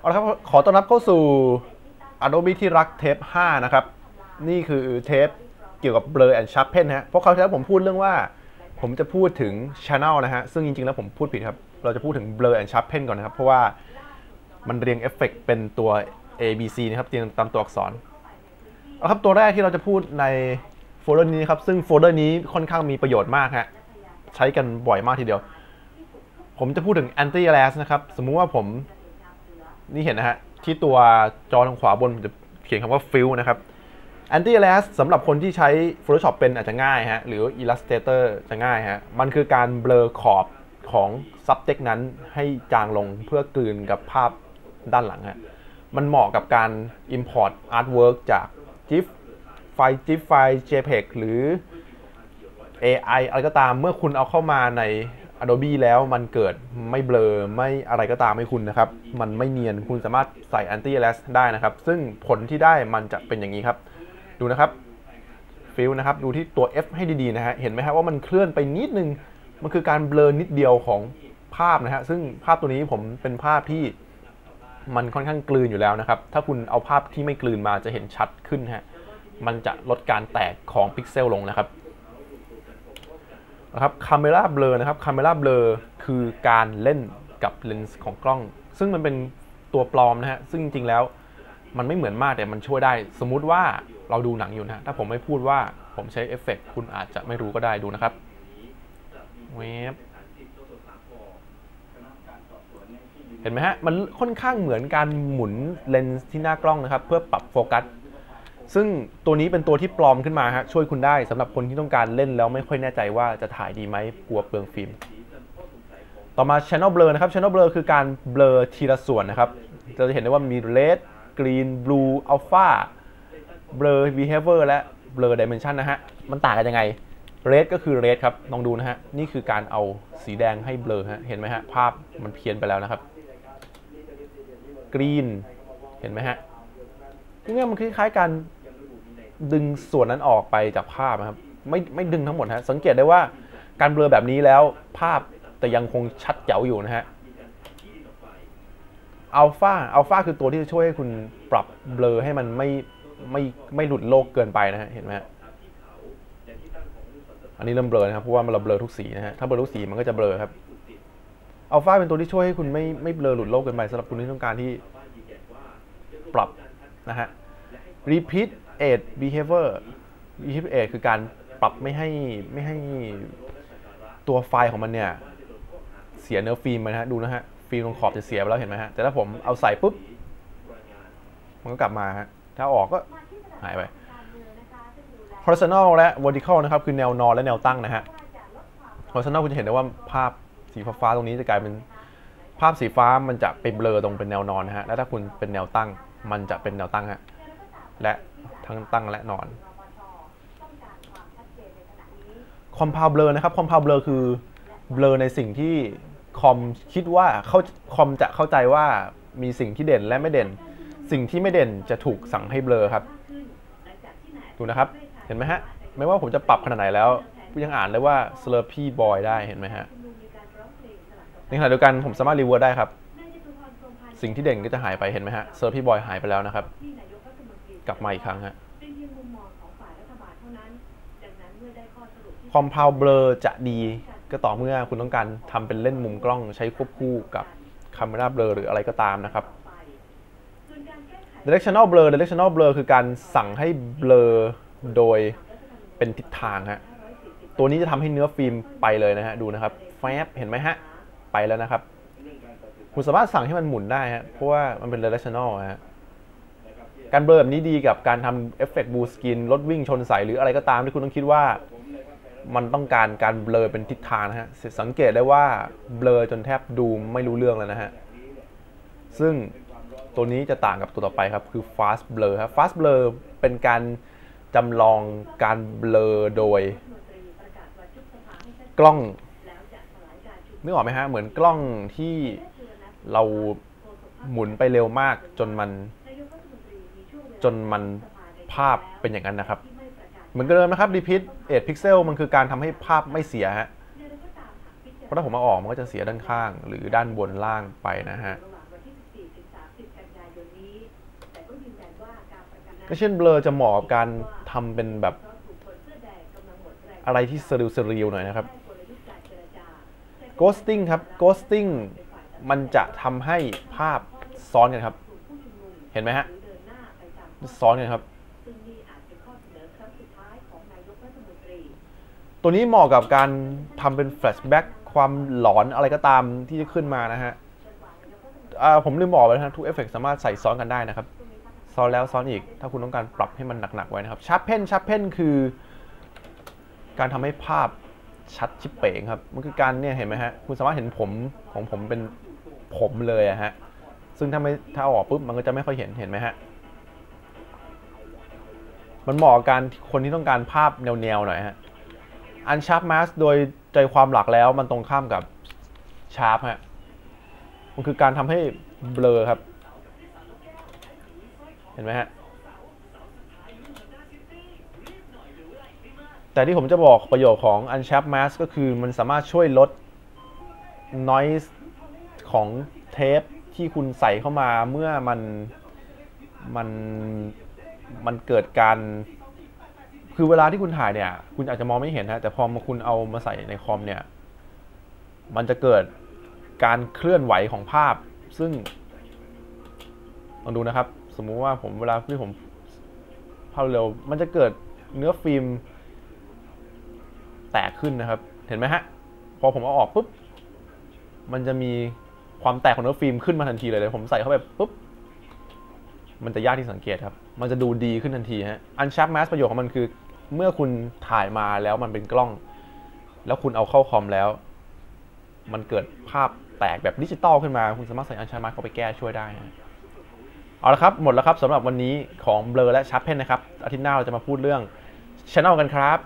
เอาละครับ ขอต้อนรับเข้าสู่ Adobe ที่รักเทป 5 นะครับ นี่คือเทปเกี่ยวกับ Blur and Sharpen นะฮะ เพราะคราวที่แล้วผมพูดเรื่องว่า ผมจะพูดถึง Channel นะฮะ ซึ่งจริงๆ แล้วผมพูดผิดครับ เราจะพูดถึง Blur and Sharpen ก่อนนะครับ เพราะว่ามันเรียงเอฟเฟกเป็นตัว A B C นะครับ เรียงตามตัวอักษร เอาครับ ตัวแรกที่เราจะพูดในโฟลเดอร์นี้ครับ ซึ่งโฟลเดอร์นี้ค่อนข้างมีประโยชน์มากฮะ ใช้กันบ่อยมากทีเดียว ผมจะพูดถึง anti alias นะครับ สมมุติว่าผม นี่เห็นนะฮะ ที่ตัวจอทางขวาบนจะเขียนคำว่า fill นะครับ anti alias สำหรับคนที่ใช้ Photoshop เป็นอาจจะง่ายฮะ หรือ Illustrator จะง่ายฮะ มันคือการเบลอขอบของ subject นั้นให้จางลงเพื่อกลืนกับภาพด้านหลังฮะ มันเหมาะกับการ import artwork จาก GIF ไฟล์ GIF ไฟล์ JPEG หรือ AI อะไรก็ตามเมื่อคุณเอาเข้ามาใน Adobe แล้วมันเกิดไม่เบลอไม่อะไรก็ตามให้คุณนะครับ มันไม่เนียนคุณสามารถใส่ anti alias ได้นะครับ ซึ่งผลที่ได้มันจะเป็นอย่างนี้ครับ ดูนะครับฟิลนะครับ ดูที่ตัว F ให้ดีๆนะฮะเห็นไหมครับว่ามันเคลื่อนไปนิดนึง มันคือการเบลอนิดเดียวของภาพนะฮะซึ่งภาพตัวนี้ผมเป็นภาพที่มันค่อนข้างกลืนอยู่แล้วนะครับ ถ้าคุณเอาภาพที่ไม่กลืนมาจะเห็นชัดขึ้นฮะมันจะลดการแตกของพิกเซลลงนะครับ นะครับคาเมราเบลอนะครับคาเมราเบลอคือการเล่นกับเลนส์ของกล้อง ซึ่งมันเป็นตัวปลอมนะฮะซึ่งจริงๆแล้วมันไม่เหมือนมากแต่มันช่วยได้ สมมุติว่าเราดูหนังอยู่นะฮะถ้าผมไม่พูดว่าผมใช้เอฟเฟกคุณอาจจะไม่รู้ก็ได้ดูนะครับเวฟเห็นไหมฮะ มันค่อนข้างเหมือนการหมุนเลนส์ที่หน้ากล้องนะครับ เพื่อปรับโฟกัส ซึ่งตัวนี้เป็นตัวที่ปลอมขึ้นมาฮะช่วยคุณได้สำหรับคนที่ต้องการเล่นแล้วไม่ค่อยแน่ใจว่าจะถ่ายดีไหมกลัวเปลืองฟิล์ม ต่อมา Channel Blur นะครับ Channel Blur คือการเบลอทีละส่วนนะครับเราจะเห็นได้ว่ามี Red Green Blue Alpha Blur Behavior และ Blur Dimension นะฮะมันต่างกันยังไง Red ก็คือ Red ครับลองดูนะฮะนี่คือการเอาสีแดงให้เบลอฮะเห็นไหมฮะภาพมันเพี้ยนไปแล้วนะครับ Green เห็นไหมฮะนี่มันคล้ายๆการ ดึงส่วนนั้นออกไปจากภาพนะครับ ไม่ไม่ดึงทั้งหมดฮะสังเกตได้ว่าการเบลอแบบนี้แล้วภาพแต่ยังคงชัดเจ๋วอยู่นะฮะอัลฟาอัลฟาคือตัวที่จะช่วยให้คุณปรับเบลอให้มันไม่ไม่ไม่หลุดโลกเกินไปนะฮะเห็นไหมฮะอันนี้เริ่มเบลอนะครับเพราะว่ามันเราเบลอทุกสีนะฮะถ้าเบลอทุกสีมันก็จะเบลอครับอัลฟาเป็นตัวที่ช่วยให้คุณไม่ไม่เบลอหลุดโลกเกินไปสำหรับคุณที่ต้องการที่ปรับนะฮะรีพิต repeat age behavior repeat age คือการปรับไม่ให้ไม่ให้ตัวไฟล์ของมันเนี่ย เสียเนื้อฟิล์มนะฮะดูนะฮะ ฟิล์มตรงขอบจะเสียไปแล้วเห็นไหมฮะ แต่ถ้าผมเอาใส่ปุ๊บ มันก็กลับมาฮะ ถ้าออกก็หายไป horizontal และ vertical นะครับคือแนวนอนและแนวตั้งนะฮะ horizontal คุณจะเห็นได้ว่าภาพสีฟ้าตรงนี้จะกลายเป็นภาพสีฟ้ามันจะไปเบลอตรงเป็นแนวนอนนะฮะ แล้วถ้าคุณเป็นแนวตั้ง มันจะเป็นแนวตั้งฮะ และ ทั้งตั้งและนอน compound blur นะครับ compound blur คือ blur ในสิ่งที่คอมคิดว่าเขาคอมจะเข้าใจว่ามีสิ่งที่เด่นและไม่เด่น สิ่งที่ไม่เด่นจะถูกสั่งให้เบลอครับดูนะครับ เห็นไหมฮะไม่ว่าผมจะปรับขนาดไหนแล้วยังอ่านได้ว่า slurpy boy ได้เห็นไหมฮะในขณะเดียวกันผมสามารถรีเวิร์ดได้ครับ สิ่งที่เด่นก็จะหายไปเห็นไหมฮะ slurpy boy หายไปแล้วนะครับ กลับมาอีกครั้งฮะ compound blur จะดีก็ต่อเมื่อคุณต้องการทำเป็นเล่นมุมกล้องใช้ควบคู่กับ camera blur หรืออะไรก็ตามนะครับ directional blur directional blur คือการสั่งให้ blur โดยเป็นทิศทางฮะตัวนี้จะทำให้เนื้อฟิล์มไปเลยนะฮะดูนะครับแฟบเห็นไหมฮะ ไปแล้วนะครับ คุณสามารถสั่งให้มันหมุนได้ฮะเพราะว่ามันเป็น directional ฮะ การเบลอแบบนี้ดีกับการทำเอฟเฟกต์บูสกินรถวิ่งชนใสหรืออะไรก็ตามที่คุณต้องคิดว่ามันต้องการการเบลอเป็นทิศทางนะฮะ สังเกตได้ว่าเบลอจนแทบดูไม่รู้เรื่องแล้วนะฮะ ซึ่งตัวนี้จะต่างกับตัวต่อไปครับ คือ fast blur ครับ fast blur เป็นการจำลองการเบลอโดย กล้องนึกออกไหมฮะ เหมือนกล้องที่เราหมุนไปเร็วมากจนมัน จนมันภาพเป็นอย่างนั้นนะครับ เหมือนเดิมนะครับ repeat 8 pixel มันคือการทำให้ภาพไม่เสียฮะเพราะถ้าผมมาออกมันก็จะเสียด้านข้าง หรือด้านบนล่างไปนะฮะก็เช่นเบลอจะเหมาะกับการทำเป็นแบบอะไรที่สริวสริวหน่อยนะครับ ghosting ครับ ghosting มันจะทำให้ภาพซ้อนกันครับ เห็นไหมฮะ ซ้อนกันครับ ตัวนี้เหมาะกับการทำเป็นแฟลชแบ็กความหลอนอะไรก็ตามที่จะขึ้นมานะฮะอ่าผมลืมบอกไปนะฮะทุกเอฟเฟกสามารถใส่ซ้อนกันได้นะครับ ซ้อนแล้วซ้อนอีก ถ้าคุณต้องการปรับให้มันหนักๆไว้นะครับ ชาร์ปเพนชาร์ปเพนคือ การทำให้ภาพชัดชิบเป๋งครับ มันคือการเนี่ยเห็นไหมฮะ คุณสามารถเห็นผมของผมเป็นผมเลยอะฮะ ซึ่งถ้าไม่ถ้าเอาออกปุ๊บมันก็จะไม่ค่อยเห็น เห็นไหมฮะ มันเหมาะกับการคนที่ต้องการภาพแนวๆหน่อยฮะอันชาร์ปมาสโดยใจความหลักแล้วมันตรงข้ามกับชาร์ปฮะมันคือการทำให้เบลอครับ เห็นไหมฮะแต่ที่ผมจะบอกประโยชน์ของ Unsharp Mask ก็คือมันสามารถช่วยลด noise ของเทปที่คุณใส่เข้ามาเมื่อมันมัน มันเกิดการ คือเวลาที่คุณถ่ายเนี่ย คุณอาจจะมองไม่เห็นนะแต่พอมาคุณเอามาใส่ในคอมเนี่ย มันจะเกิดการเคลื่อนไหวของภาพ ซึ่งลองดูนะครับ สมมุติว่าผมเวลาที่ผมภาพเร็ว มันจะเกิดเนื้อฟิล์มแตกขึ้นนะครับ เห็นไหมฮะ พอผมเอาออกปุ๊บ มันจะมีความแตกของเนื้อฟิล์มขึ้นมาทันทีเลยเลยผมใส่เข้าไปปุ๊บ มันจะยากที่สังเกตครับ มันจะดูดีขึ้นทันทีฮะอันชาร์ปแมสประโยชน์ของมันคือ เมื่อคุณถ่ายมาแล้วมันเป็นกล้อง แล้วคุณเอาเข้าคอมแล้ว มันเกิดภาพแตกแบบดิจิตอลขึ้นมา คุณสามารถใส่อันชาร์ปแมสเข้าไปแก้ช่วยได้ฮะเอาละครับ หมดแล้วครับสำหรับวันนี้ของเบลอและชาร์ปเพนนะครับอาทิตย์หน้าเราจะมาพูดเรื่องช anel กันครับ